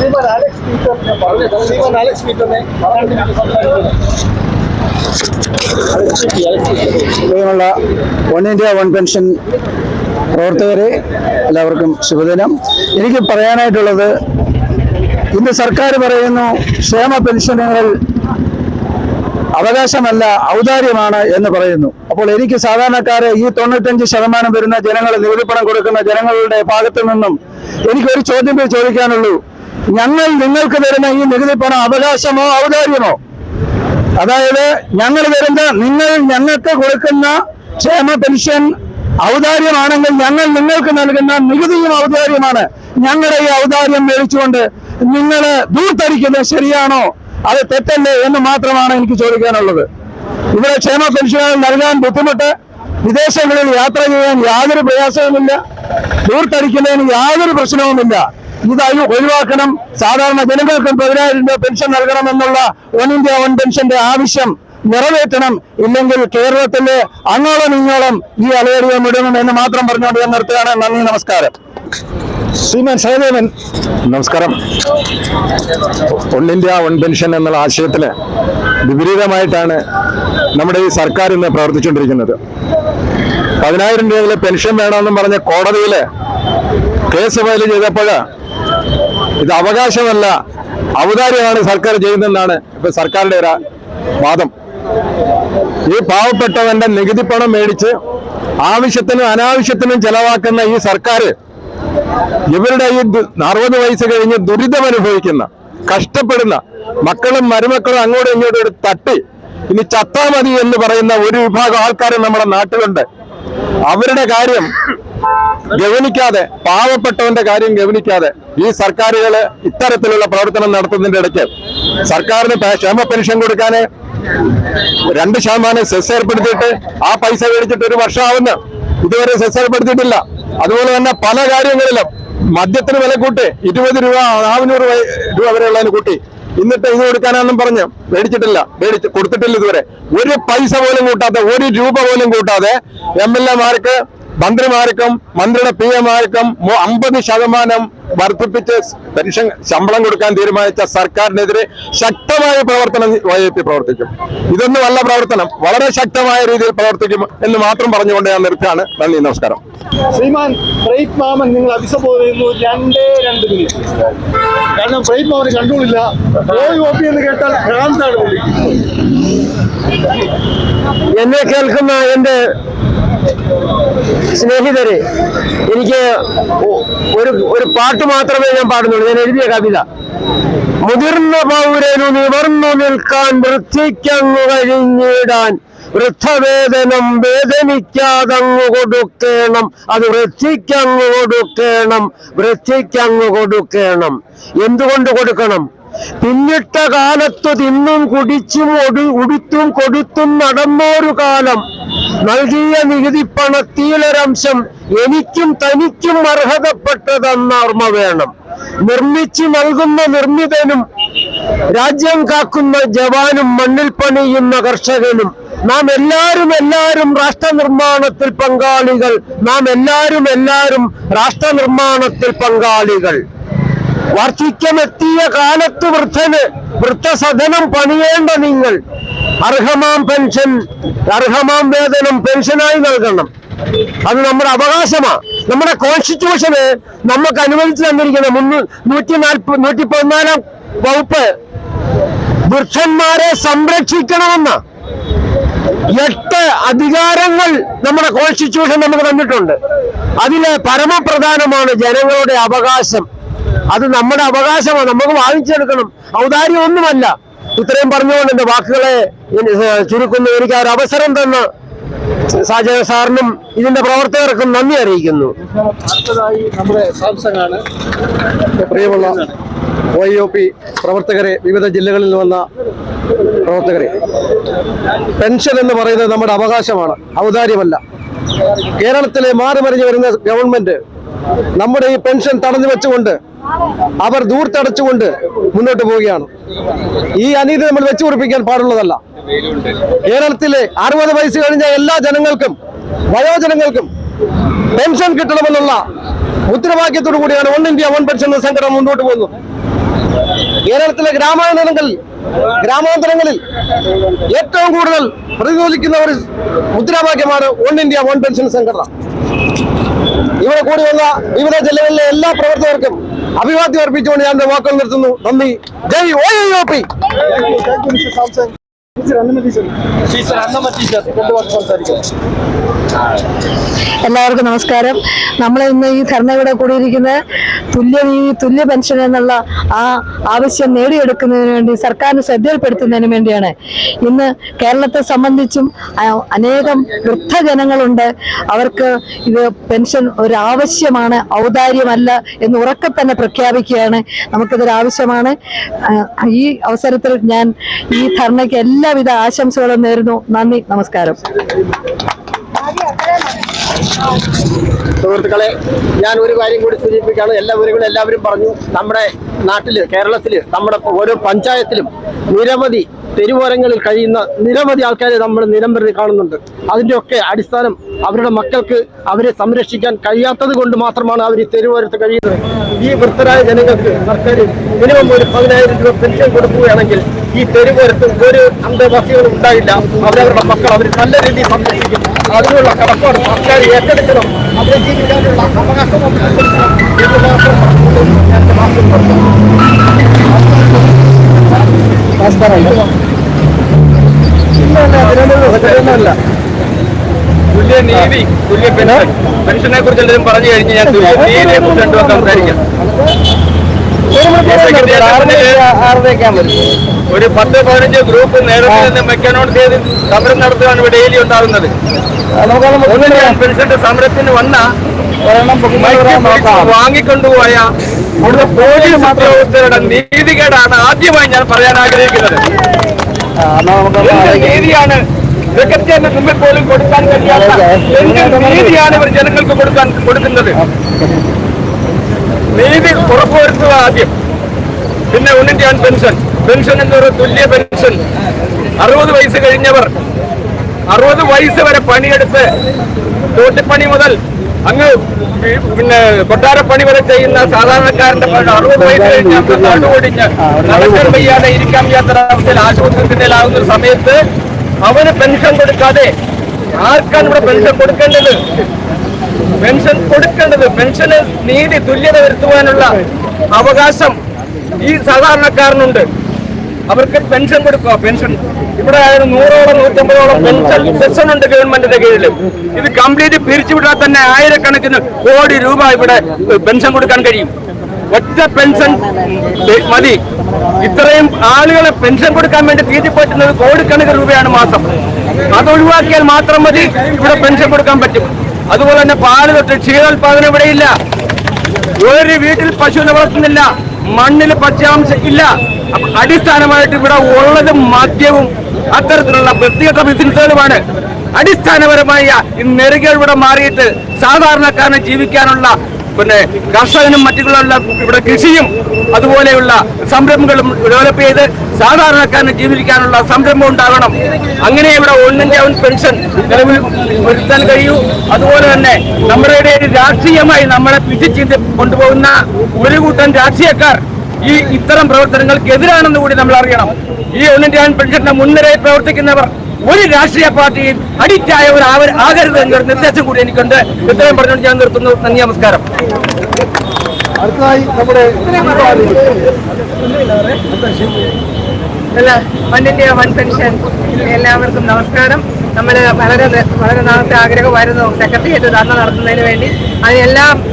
ശ്രീമാൻ Alex പീറ്ററിനെ പറഞ്ഞു one India one pension പ്രവർത്തകരെ എല്ലാവർക്കും ശുഭദിനം. എനിക്ക് പറയാനായിട്ടുള്ളത് ഇന്ന് സർക്കാർ പറയുന്നു ക്ഷേമ പെൻഷനുകൾ അവകാശമല്ല ഔദാര്യമാണ് എന്ന് പറയുന്നു. അപ്പോൾ എനിക്ക് സാധാരണക്കാരെ ഈ തൊണ്ണൂറ്റഞ്ച് ശതമാനം വരുന്ന ജനങ്ങൾ നികുതിപ്പണം കൊടുക്കുന്ന ജനങ്ങളുടെ ഭാഗത്തു നിന്നും എനിക്കൊരു ചോദ്യം ചോദിക്കാനുള്ളൂ. ഞങ്ങൾ നിങ്ങൾക്ക് തരുന്ന ഈ നികുതി പണം അവകാശമോ ഔദാര്യമോ? അതായത് ഞങ്ങൾ വരുന്ന നിങ്ങൾ ഞങ്ങൾക്ക് കൊടുക്കുന്ന ക്ഷേമ പെൻഷൻ ഔദാര്യമാണെങ്കിൽ ഞങ്ങൾ നിങ്ങൾക്ക് നൽകുന്ന നികുതിയും ഔദാര്യമാണ്. ഞങ്ങളുടെ ഈ ഔദാര്യം മേടിച്ചുകൊണ്ട് നിങ്ങൾ ദൂർത്തടിക്കുന്നത് ശരിയാണോ? അത് തെറ്റല്ലേ എന്ന് മാത്രമാണ് എനിക്ക് ചോദിക്കാനുള്ളത്. ഇവിടെ ക്ഷേമ പെൻഷനുകൾ നൽകാൻ ബുദ്ധിമുട്ട്. വിദേശങ്ങളിൽ യാത്ര ചെയ്യാൻ യാതൊരു പ്രയാസവുമില്ല. ദൂർത്തടിക്കുന്നതിന് യാതൊരു പ്രശ്നവുമില്ല. ഇത് ഒഴിവാക്കണം. സാധാരണ ജനങ്ങൾക്കും പതിനായിരം രൂപ പെൻഷൻ നൽകണമെന്നുള്ള വൺ ഇന്ത്യ വൺ പെൻഷന്റെ ആവശ്യം നിറവേറ്റണം. ഇല്ലെങ്കിൽ കേരളത്തിലെ അങ്ങോളം ഇങ്ങോളം ഈ അലയറിയം ഇടണം എന്ന് മാത്രം പറഞ്ഞുകൊണ്ട് ഞാൻ നിർത്തുകയാണ്. നന്ദി നമസ്കാരം. ശ്രീമാൻ സഹദേവൻ നമസ്കാരം. വൺ ഇന്ത്യ വൺ പെൻഷൻ എന്നുള്ള ആശയത്തിന് വിപരീതമായിട്ടാണ് നമ്മുടെ ഈ സർക്കാർ ഇന്ന് പ്രവർത്തിച്ചുകൊണ്ടിരിക്കുന്നത്. പതിനായിരം രൂപയിലെ പെൻഷൻ വേണമെന്നും പറഞ്ഞ കോടതിയിൽ കേസ് ഫയൽ ചെയ്തപ്പോൾ ഇത് അവകാശമല്ല. ഔദാര്യമാണ് സർക്കാർ ചെയ്യുന്നതെന്നാണ് ഇപ്പൊ സർക്കാരിന്റെ ഒരു വാദം. ഈ പാവപ്പെട്ടവന്റെ നികുതി പണം മേടിച്ച് ആവശ്യത്തിനും അനാവശ്യത്തിനും ചെലവാക്കുന്ന ഈ സർക്കാർ ഇവരുടെ ഈ അറുപത് വയസ്സ് കഴിഞ്ഞ് ദുരിതം അനുഭവിക്കുന്ന കഷ്ടപ്പെടുന്ന മക്കളും മരുമക്കളും അങ്ങോട്ടും ഇങ്ങോട്ടും ഒരു തട്ടി ഇനി ചത്താ മതി എന്ന് പറയുന്ന ഒരു വിഭാഗം ആൾക്കാരും നമ്മുടെ നാട്ടിലുണ്ട്. അവരുടെ കാര്യം ഗവനിക്കാതെ പാവപ്പെട്ടവന്റെ കാര്യം ഗവനിക്കാതെ ഈ സർക്കാരുകൾ ഇത്തരത്തിലുള്ള പ്രവർത്തനം നടത്തുന്നതിന്റെ ഇടയ്ക്ക് സർക്കാരിന് ക്ഷേമ പെൻഷൻ കൊടുക്കാന് രണ്ട് ശതമാനം സെസ് ഏർപ്പെടുത്തിയിട്ട് ആ പൈസ മേടിച്ചിട്ട് ഒരു വർഷമാവുന്ന. ഇതുവരെ സെസ് ഏർപ്പെടുത്തിയിട്ടില്ല. അതുപോലെ തന്നെ പല കാര്യങ്ങളിലും മദ്യത്തിന് വില കൂട്ടി ഇരുപത് രൂപ നാനൂറ് രൂപ വരെയുള്ളതിന് കൂട്ടി. എന്നിട്ട് ഇത് കൊടുക്കാനാണെന്നും പറഞ്ഞ് മേടിച്ചിട്ടില്ല. മേടിച്ച് കൊടുത്തിട്ടില്ല ഇതുവരെ. ഒരു പൈസ പോലും കൂട്ടാതെ ഒരു രൂപ പോലും കൂട്ടാതെ എം എൽ എമാർക്ക് മന്ത്രിമാർക്കും മന്ത്രിയുടെ പി എമാർക്കും അമ്പത് ശതമാനം വർദ്ധിപ്പിച്ച് പെൻഷൻ ശമ്പളം കൊടുക്കാൻ തീരുമാനിച്ച സർക്കാരിനെതിരെ ശക്തമായ പ്രവർത്തനം വൈ പി പ്രവർത്തിക്കും. ഇതൊന്നും അല്ല പ്രവർത്തനം. വളരെ ശക്തമായ രീതിയിൽ പ്രവർത്തിക്കും എന്ന് മാത്രം പറഞ്ഞുകൊണ്ട് ഞാൻ നിർത്തുകയാണ്. നന്ദി നമസ്കാരം. ശ്രീമാൻ പ്രൈറ്റ് മാമൻ നിങ്ങൾ അഭിസംബോധന രണ്ടേ രണ്ട് മിനിറ്റ്. കാരണം പ്രൈറ്റ് മാമന് കണ്ടുകൊള്ളില്ല. എന്ന് കേട്ടാൽ എന്നെ കേൾക്കുന്ന എന്റെ സ്നേഹിതരെ എനിക്ക് ഒരു ഒരു പാട്ട് മാത്രമേ ഞാൻ പാടുന്നുള്ളൂ. ഞാൻ എഴുതിയ കവിത. മുതിർന്ന പൗരനു നിവർന്നു നിൽക്കാൻ വൃത്തിക്കങ്ങു കഴിഞ്ഞിടാൻ. വൃദ്ധവേദനം വേദനിക്കാതങ്ങു കൊടുക്കണം. അത് വൃത്തിക്കങ്ങു കൊടുക്കണം. വൃത്തിക്കങ്ങു കൊടുക്കണം. എന്തുകൊണ്ട് കൊടുക്കണം? പിന്നിട്ട കാലത്തു തിന്നും കുടിച്ചും ഒടു ഉടുത്തും കൊടുത്തും നടന്നൊരു കാലം. നൽകിയ നികുതി പണത്തിലൊരംശം എനിക്കും തനിക്കും അർഹതപ്പെട്ടതെന്ന ഓർമ്മ വേണം. നിർമ്മിച്ചു നൽകുന്ന നിർമ്മിതനും രാജ്യം കാക്കുന്ന ജവാനും മണ്ണിൽ പണിയുന്ന കർഷകനും നാം എല്ലാവരും എല്ലാവരും രാഷ്ട്രനിർമ്മാണത്തിൽ പങ്കാളികൾ. നാം എല്ലാവരും എല്ലാവരും രാഷ്ട്രനിർമ്മാണത്തിൽ പങ്കാളികൾ. വാർദ്ധക്യമെത്തിയ കാലത്ത് വൃദ്ധന് വൃദ്ധസദനം പണിയേണ്ട നിങ്ങൾ അർഹമാം പെൻഷൻ അർഹമാം വേതനം പെൻഷനായി നൽകണം. അത് നമ്മുടെ അവകാശമാ. നമ്മുടെ കോൺസ്റ്റിറ്റ്യൂഷന് നമുക്ക് അനുവദിച്ചു തന്നിരിക്കുന്ന മുന്നൂ നൂറ്റി നാൽപ്പത് നൂറ്റി പതിനാലാം വകുപ്പ് വൃദ്ധന്മാരെ സംരക്ഷിക്കണമെന്ന. എട്ട് അധികാരങ്ങൾ നമ്മുടെ കോൺസ്റ്റിറ്റ്യൂഷൻ നമുക്ക് തന്നിട്ടുണ്ട്. അതിലെ പരമപ്രധാനമാണ് ജനങ്ങളുടെ അവകാശം. അത് നമ്മുടെ അവകാശമാണ്. നമുക്ക് വാങ്ങിച്ചെടുക്കണം. ഔദാര്യം ഒന്നുമല്ല ഇത്രയും പറഞ്ഞുകൊണ്ട് എന്റെ വാക്കുകളെ ചുരുക്കുന്നു. എനിക്ക് ആ ഒരു അവസരം തന്ന സാജന സാറിനും ഇതിന്റെ പ്രവർത്തകർക്കും നന്ദി അറിയിക്കുന്നു. നമ്മുടെ പ്രിയമുള്ള പ്രവർത്തകരെ വിവിധ ജില്ലകളിൽ വന്ന പ്രവർത്തകരെ. പെൻഷൻ എന്ന് പറയുന്നത് നമ്മുടെ അവകാശമാണ്. ഔദാര്യമല്ല. കേരളത്തിലെ മാറി മറിഞ്ഞു വരുന്ന ഗവൺമെന്റ് നമ്മുടെ ഈ പെൻഷൻ തടഞ്ഞു വെച്ചുകൊണ്ട് അവർ ദൂർത്തടച്ചുകൊണ്ട് മുന്നോട്ട് പോവുകയാണ്. ഈ അനീതി നമ്മൾ വെച്ചു ഉറപ്പിക്കാൻ പാടുള്ളതല്ല. കേരളത്തിലെ അറുപത് വയസ്സ് കഴിഞ്ഞ എല്ലാ ജനങ്ങൾക്കും വയോജനങ്ങൾക്കും പെൻഷൻ കിട്ടണമെന്നുള്ള ഉത്തരവാദിത്വത്തോടു കൂടിയാണ് വൺ ഇന്ത്യ വൺ പെൻഷൻ സംഘടന മുന്നോട്ട് പോകുന്നത്. കേരളത്തിലെ ഗ്രാമാന്തരങ്ങളിൽ ഗ്രാമാന്തരങ്ങളിൽ ഏറ്റവും കൂടുതൽ പ്രതിരോധിക്കുന്ന ഒരു മുദ്രാവാക്യമാണ് വൺ ഇന്ത്യ വൺ പെൻഷൻ സംഘടന. ഇവിടെ കൂടി വന്ന വിവിധ ജില്ലകളിലെ എല്ലാ പ്രവർത്തകർക്കും അഭിവാദ്യം അർപ്പിച്ചുകൊണ്ട് ഞാൻ വാക്കുകൾ നിർത്തുന്നു. നന്ദി. Jai O P. എല്ലാവർക്കും നമസ്കാരം. നമ്മൾ ഇന്ന് ഈ ധർണ കൂടിയിരിക്കുന്ന കൂടിയിരിക്കുന്നത് തുല്യനീതി തുല്യ പെൻഷൻ എന്നുള്ള ആ ആവശ്യം നേടിയെടുക്കുന്നതിന് വേണ്ടി സർക്കാരിന് ശ്രദ്ധയിൽപ്പെടുത്തുന്നതിന് വേണ്ടിയാണ്. ഇന്ന് കേരളത്തെ സംബന്ധിച്ചും അനേകം വൃദ്ധജനങ്ങളുണ്ട്. അവർക്ക് ഇത് പെൻഷൻ ഒരു ആവശ്യമാണ് ഔദാര്യമല്ല എന്ന് ഉറക്കെ തന്നെ പ്രഖ്യാപിക്കുകയാണ്. നമുക്കിതൊരു ആവശ്യമാണ്. ഈ അവസരത്തിൽ ഞാൻ ഈ ധർണയ്ക്ക് എല്ലാവിധ ആശംസകളും നേരുന്നു. നന്ദി നമസ്കാരം. സുഹൃത്തുക്കളെ ഞാൻ ഒരു കാര്യം കൂടി സൂചിപ്പിക്കുകയാണ്. എല്ലാവരും എല്ലാവരും പറഞ്ഞു. നമ്മുടെ നാട്ടിൽ കേരളത്തിൽ നമ്മുടെ ഓരോ പഞ്ചായത്തിലും നിരവധി തെരുവോരങ്ങളിൽ കഴിയുന്ന നിരവധി ആൾക്കാരെ നമ്മൾ നിലംബരത്തിൽ കാണുന്നുണ്ട്. അതിന്റെയൊക്കെ അടിസ്ഥാനം അവരുടെ മക്കൾക്ക് അവരെ സംരക്ഷിക്കാൻ കഴിയാത്തത് കൊണ്ട് മാത്രമാണ് അവർ ഈ തെരുവോരത്ത് കഴിയുന്നത്. ഈ വൃദ്ധരായ ജനങ്ങൾക്ക് സർക്കാർ മിനിമം ഒരു പതിനായിരം രൂപ പെൻഷൻ കൊടുക്കുകയാണെങ്കിൽ ഈ തെരുവോരത്ത് ഒരു അന്തേവാസികളും ഉണ്ടായില്ല അവരവരുടെ മക്കൾ അവർ നല്ല രീതിയിൽ സംരക്ഷിക്കും. അതിനുള്ള കടപ്പാട് സർക്കാർ ഏറ്റെടുക്കണം. അവരെ ജീവിക്കാനുള്ള അവകാശം എന്ന് മാത്രം ഞാൻ എന്റെ വാക്കുകൾ നിർത്തുന്നു. തുല്യ നീതി തുല്യ പെൻഷൻ പെൻഷനെ കുറിച്ച് എല്ലാവരും പറഞ്ഞു കഴിഞ്ഞ് ഞാൻ തുല്യ നീതിയെ കുറിച്ച് രണ്ടു സംസാരിക്കാം ഒരു പത്ത് പതിനഞ്ച് ഗ്രൂപ്പ് നേരത്തെ നിന്ന് മെക്കാനോട് ചെയ്ത് സമരം നടത്തുകയാണ് ഇവിടെ ഡെയിലി ഉണ്ടാകുന്നത് പെൻഷന്റെ സമരത്തിന് വന്ന വാങ്ങിക്കൊണ്ടുപോയ അവിടുത്തെ പോലീസ് ഉദ്യോഗസ്ഥരുടെ നീതികേടാണ് ആദ്യമായി ഞാൻ പറയാൻ ആഗ്രഹിക്കുന്നത്. നീതിയാണ്? സെക്രട്ടറിയുടെ മുമ്പിൽ പോലും കൊടുക്കാൻ കഴിയാത്ത എന്ത് നീതിയാണ് ഇവർ ജനങ്ങൾക്ക് കൊടുക്കാൻ കൊടുക്കുന്നത്? നീതി ഉറപ്പുവരുത്തുക ആദ്യം. പിന്നെ ഉണ്ണിന്റെ ഇന്ത്യ പെൻഷൻ. പെൻഷൻ എന്നൊരു തുല്യ പെൻഷൻ. അറുപത് വയസ്സ് കഴിഞ്ഞവർ അറുപത് വയസ്സ് വരെ പണിയെടുത്ത് തോട്ടിപ്പണി മുതൽ അങ്ങ് പിന്നെ കൊട്ടാരപ്പണി വരെ ചെയ്യുന്ന സാധാരണക്കാരന്റെ അറുപത് വയസ്സ് കഴിഞ്ഞാൽ നടുവൊടിഞ്ഞ് നടക്കാൻ വയ്യാതെ ഇരിക്കാൻ വയ്യാത്ത അവസ്ഥയിൽ ആശുപത്രിയിലാകുന്ന ഒരു സമയത്ത് അവന് പെൻഷൻ കൊടുക്കാതെ ആർക്കാണ് ഇവിടെ പെൻഷൻ കൊടുക്കേണ്ടത്? പെൻഷൻ കൊടുക്കേണ്ടത് പെൻഷന് നീതി തുല്യത വരുത്തുവാനുള്ള അവകാശം ഈ സാധാരണക്കാരനുണ്ട്. അവർക്ക് പെൻഷൻ കൊടുക്കുക പെൻഷൻ. ഇവിടെ നൂറോളം നൂറ്റമ്പതോളം പെൻഷൻ സെക്ഷൻ ഉണ്ട് ഗവൺമെന്റിന്റെ കീഴിൽ ഇത് കംപ്ലീറ്റ് പിരിച്ചുവിടാൻ തന്നെ ആയിരക്കണക്കിന് കോടി രൂപ ഇവിടെ പെൻഷൻ കൊടുക്കാൻ കഴിയും. ഒറ്റ പെൻഷൻ മതി. ഇത്രയും ആളുകളെ പെൻഷൻ കൊടുക്കാൻ വേണ്ടി തീറ്റിപ്പറ്റുന്നത് കോടിക്കണക്കിന് രൂപയാണ് മാസം. അത് ഒഴിവാക്കിയാൽ മാത്രം മതി ഇവിടെ പെൻഷൻ കൊടുക്കാൻ പറ്റും. അതുപോലെ തന്നെ പാൽ തൊട്ട് ക്ഷീരോത്പാദനം ഇവിടെയില്ല ഒരു വീട്ടിൽ പശുവിനെ വളർത്തുന്നില്ല. മണ്ണിൽ പച്ചാംശം ഇല്ല. അടിസ്ഥാനമായിട്ട് ഇവിടെ ഉള്ളത് മദ്യവും അത്തരത്തിലുള്ള വ്യക്തിഗത ബിസിനസ്സുകളുമാണ്. അടിസ്ഥാനപരമായ ഈ നെറുകൾ ഇവിടെ മാറിയിട്ട് സാധാരണക്കാരന് ജീവിക്കാനുള്ള പിന്നെ കർഷകനും മറ്റുള്ള ഇവിടെ കൃഷിയും അതുപോലെയുള്ള സംരംഭങ്ങളും ഡെവലപ്പ് ചെയ്ത് സാധാരണക്കാരന് ജീവിക്കാനുള്ള സംരംഭം ഉണ്ടാകണം. അങ്ങനെ ഇവിടെ ഒന്നിന്റെ അവൻ പെൻഷൻ നിലവിൽ വരുത്താൻ കഴിയൂ. അതുപോലെ തന്നെ നമ്മുടെ രാഷ്ട്രീയമായി നമ്മളെ പിടിച്ചിട്ട് കൊണ്ടുപോകുന്ന ഒരു കൂട്ടം രാഷ്ട്രീയക്കാർ ഈ ഇത്തരം പ്രവർത്തനങ്ങൾക്ക് എതിരാണെന്ന് കൂടി നമ്മൾ അറിയണം. ഈ ഒന്നിന്റെ അവൻ പെൻഷന്റെ മുൻനിരയിൽ പ്രവർത്തിക്കുന്നവർ ഒരു രാഷ്ട്രീയ പാർട്ടിയിൽ അഡിക്റ്റായ ഒരു ആവർ- ആകരുത് എന്നൊരു നിർദ്ദേശം കൂടി എനിക്കുണ്ട്. ഇത്രയും പറഞ്ഞുകൊണ്ട് ഞാൻ നിർത്തുന്നു. നന്ദി നമസ്കാരം. അടുത്തതായി നമ്മുടെ അല്ല വൺ ഇന്ത്യ വൺ പെൻഷൻ. എല്ലാവർക്കും നമസ്കാരം. നമ്മൾ വളരെ വളരെ നാളത്തെ ആഗ്രഹമായിരുന്നു സെക്രട്ടേറിയറ്റ് ധർണ നടത്തുന്നതിന് വേണ്ടി. അതിനെല്ലാം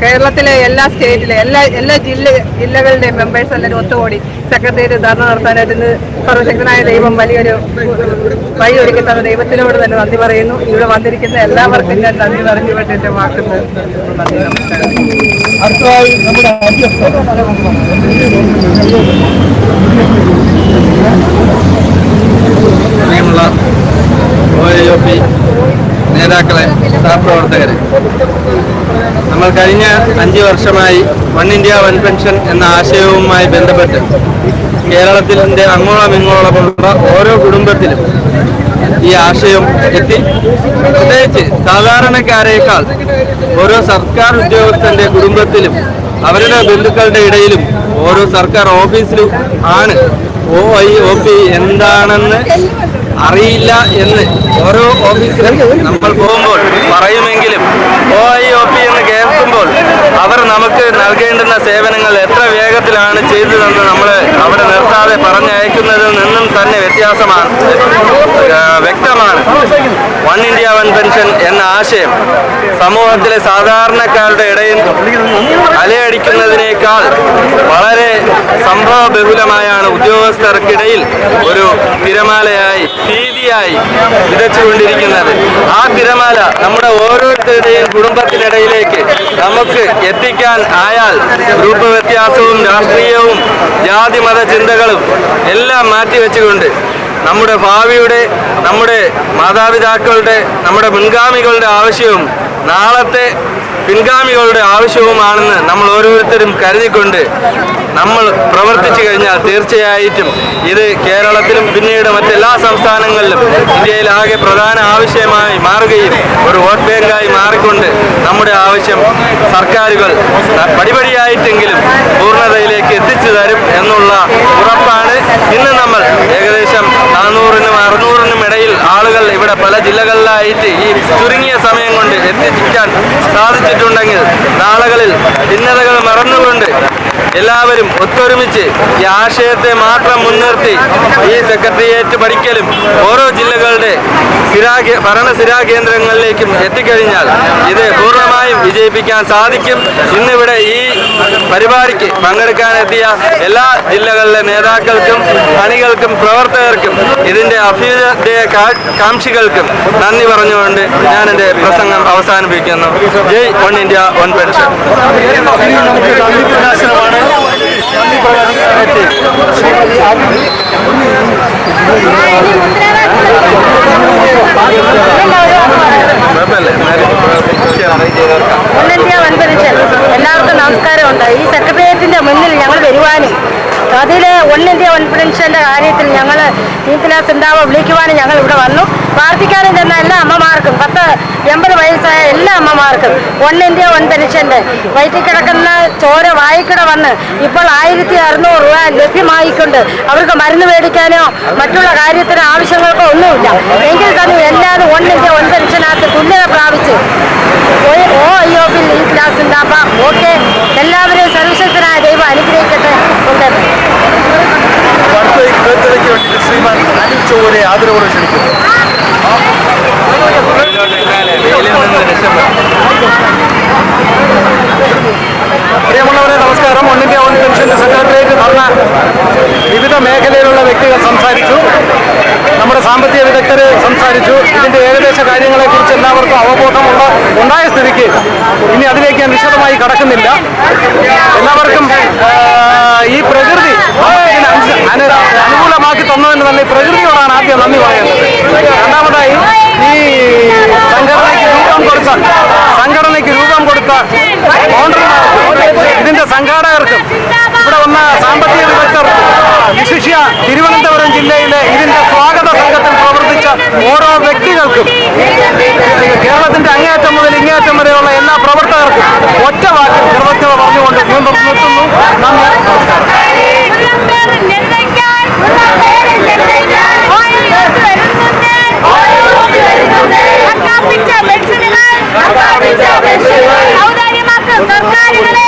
കേരളത്തിലെ എല്ലാ സ്റ്റേറ്റിലെ എല്ലാ എല്ലാ ജില്ല ജില്ലകളുടെയും മെമ്പേഴ്സ് എല്ലാവരും ഒത്തുകൂടി സെക്രട്ടേറിയറ്റ് ധർണ നടത്താനായിട്ട് ഇന്ന് സർവശക്തനായ ദൈവം വലിയൊരു വഴി ഒരുക്കി തന്ന ദൈവത്തിനോട് തന്നെ നന്ദി പറയുന്നു. ഇവിടെ വന്നിരിക്കുന്ന എല്ലാവർക്കും ഞാൻ നന്ദി പറഞ്ഞുകൊണ്ട് എന്റെ വാക്കുകൾ അടുത്തതായി നമ്മുടെ പ്രിയമുള്ള നേതാക്കളെ സഹപ്രവർത്തകരെ. നമ്മൾ കഴിഞ്ഞ അഞ്ച് വർഷമായി വൺ ഇന്ത്യ വൺ പെൻഷൻ എന്ന ആശയവുമായി ബന്ധപ്പെട്ട് കേരളത്തിന്റെ അങ്ങോളം ഇങ്ങോളമുള്ള ഓരോ കുടുംബത്തിലും ഈ ആശയം എത്തി. പ്രത്യേകിച്ച് സാധാരണക്കാരേക്കാൾ ഓരോ സർക്കാർ ഉദ്യോഗസ്ഥന്റെ കുടുംബത്തിലും അവരുടെ ബന്ധുക്കളുടെ ഇടയിലും ഓരോ സർക്കാർ ഓഫീസിലും ആണ് ഒ ഐ ഒ പി എന്താണെന്ന് അറിയില്ല എന്ന് ഓരോ ഓഫീസിലും നമ്മൾ പോകുമ്പോൾ പറയുമെങ്കിലും ഒ ഐ ഒ പി എന്ന് കേൾക്കുമ്പോൾ അവർ നമുക്ക് നൽകേണ്ടുന്ന സേവനങ്ങൾ എത്ര വേഗത്തിലാണ് ചെയ്തതെന്ന് നമ്മൾ അവിടെ നിർത്താതെ പറഞ്ഞയക്കുന്നതിൽ നിന്നും തന്നെ വ്യത്യാസമാണ്. വ്യക്തമാണ്. വൺ ഇന്ത്യ വൺ പെൻഷൻ എന്ന ആശയം. സമൂഹത്തിലെ സാധാരണക്കാരുടെ ഇടയിൽ അലയടിക്കുന്നതിനേക്കാൾ വളരെ സംഭവ ബഹുലമായാണ് ഉദ്യോഗസ്ഥർക്കിടയിൽ ഒരു തിരമാലയായി ഭീതിയായി വിതച്ചുകൊണ്ടിരിക്കുന്നത്. ആ തിരമാല നമ്മുടെ ഓരോരുത്തരുടെയും കുടുംബത്തിനിടയിലേക്ക് നമുക്ക് എത്തിക്കാൻ ആയാൽ ഗ്രൂപ്പ് വ്യത്യാസവും രാഷ്ട്രീയവും ജാതി മത ചിന്തകളും എല്ലാം മാറ്റിവെച്ചുകൊണ്ട് നമ്മുടെ ഭാവിയുടെ നമ്മുടെ മാതാപിതാക്കളുടെ നമ്മുടെ മുൻഗാമികളുടെ ആവശ്യവും നാളത്തെ പിൻഗാമികളുടെ ആവശ്യവുമാണെന്ന് നമ്മൾ ഓരോരുത്തരും കരുതിക്കൊണ്ട് നമ്മൾ പ്രവർത്തിച്ചു കഴിഞ്ഞാൽ തീർച്ചയായിട്ടും ഇത് കേരളത്തിലും പിന്നീട് മറ്റെല്ലാ സംസ്ഥാനങ്ങളിലും ഇന്ത്യയിലാകെ പ്രധാന ആവശ്യമായി മാറുകയും ഒരു വോട്ട് ബാങ്കായി മാറിക്കൊണ്ട് നമ്മുടെ ആവശ്യം സർക്കാരുകൾ പടിപടിയായിട്ടെങ്കിലും പൂർണതയിലേക്ക് എത്തിച്ചു തരും എന്നുള്ള ഉറപ്പാണ്. ഇന്ന് നമ്മൾ ഏകദേശം നാനൂറിനും അറുന്നൂറിനും ഇടയിൽ പല ജില്ലകളിലായിട്ട് ഈ ചുരുങ്ങിയ സമയം കൊണ്ട് എത്തിക്കാൻ സാധിച്ചിട്ടുണ്ടെങ്കിൽ നാളുകളിൽ ഭിന്നതകൾ മറന്നുകൊണ്ട് എല്ലാവരും ഒത്തൊരുമിച്ച് ഈ ആശയത്തെ മാത്രം മുൻനിർത്തി ഈ സെക്രട്ടേറിയറ്റ് പഠിക്കലും ഓരോ ജില്ലകളുടെ സ്ഥിരാ ഭരണ സ്ഥിരാ കേന്ദ്രങ്ങളിലേക്കും എത്തിക്കഴിഞ്ഞാൽ ഇത് പൂർണമായും വിജയിപ്പിക്കാൻ സാധിക്കും. ഇന്നിവിടെ ഈ പരിപാടിക്ക് പങ്കെടുക്കാനെത്തിയ എല്ലാ ജില്ലകളിലെ നേതാക്കൾക്കും അണികൾക്കും പ്രവർത്തകർക്കും ഇതിന്റെ അഭ്യുദയ കാംക്ഷികൾക്കും നന്ദി പറഞ്ഞുകൊണ്ട് ഞാൻ എന്റെ പ്രസംഗം അവസാനിപ്പിക്കുന്നു. Jai one India one pension. India വൻപരീക്ഷൻ എല്ലാവർക്കും നമസ്കാരമുണ്ട്. ഈ സെക്രട്ടേറിയറ്റിന്റെ മുന്നിൽ ഞങ്ങൾ വരുവാനും. അതിൽ വൺ പെൻഷന്റെ കാര്യത്തിൽ ഞങ്ങൾ നീത്തില സിന്താവ വിളിക്കുവാനും ഞങ്ങൾ ഇവിടെ വന്നു. പ്രാർത്ഥിക്കാനും ചെന്ന എല്ലാ അമ്മമാർക്കും പത്ത് എൺപത് വയസ്സായ എല്ലാ അമ്മമാർക്കും വൺ ഇന്ത്യ വൺ പെൻഷന്റെ വയറ്റിൽ കിടക്കുന്ന ചോര വായിക്കട വന്ന് ഇപ്പോൾ ആയിരത്തി അറുന്നൂറ് രൂപ ലഭ്യമായിക്കൊണ്ട് അവർക്ക് മരുന്ന് മേടിക്കാനോ മറ്റുള്ള കാര്യത്തിന് ആവശ്യങ്ങൾക്കോ ഒന്നുമില്ല. എങ്കിൽ തന്നെ എല്ലാവരും വൺ ഇന്ത്യ വൺ പെൻഷനകത്ത് തുല്യത പ്രാപിച്ച് ഓ- അയ്യോബിൽ ഈ ക്ലാസ് ഉണ്ടാക്കാം ഓക്കെ. എല്ലാവരെയും സർവശക്തനായ ദൈവം അനുഗ്രഹിക്കട്ടെ. വേണ്ടി ശ്രീമാൻ അനിൽ ചൊവ്വരെ ആദരവോടെ ക്ഷണിക്കുന്നു. പ്രിയമുള്ളവരെ നമസ്കാരം. വൺ ഇന്ത്യ വൺ പെൻഷന്റെ സെക്രട്ടേറിയറ്റ് നടന്ന വിവിധ മേഖലയിലുള്ള വ്യക്തികൾ സംസാരിച്ചു. നമ്മുടെ സാമ്പത്തിക വിദഗ്ധർ സംസാരിച്ചു. എല്ലാവർക്കും അവബോധമുള്ള ഉണ്ടായ സ്ഥിതിക്ക് ഇനി അതിലേക്ക് ഞാൻ വിശദമായി കടക്കുന്നില്ല. എല്ലാവർക്കും ഈ പ്രകൃതി അനുകൂലമാക്കി തന്നതിന് തന്നെ പ്രകൃതിയോടാണ് ആദ്യം നന്ദി പറയുന്നത്. രണ്ടാമതായി ഈ സംഘടനയ്ക്ക് രൂപം കൊടുത്ത സംഘടനയ്ക്ക് രൂപം കൊടുത്ത ഇതിന്റെ സംഘാടകർക്കും. ഇവിടെ വന്ന സാമ്പത്തിക വിദഗ്ധർ വിശിഷ്യ തിരുവനന്തപുരം ജില്ലയിലെ ഇതിന്റെ സ്വാഗത സംഘത്തിൽ പ്രവർത്തിച്ച ഓരോ വ്യക്തികൾക്കും കേരളത്തിന്റെ അങ്ങേയറ്റം മുതൽ ഇങ്ങേയറ്റം വരെയുള്ള എല്ലാ പ്രവർത്തകർക്കും ഒറ്റ വാക്കിൽ കൃതജ്ഞത പറഞ്ഞുകൊണ്ട് വീണ്ടും നിർത്തുന്നു. നന്ദി. ಮಾಡಿದರೆ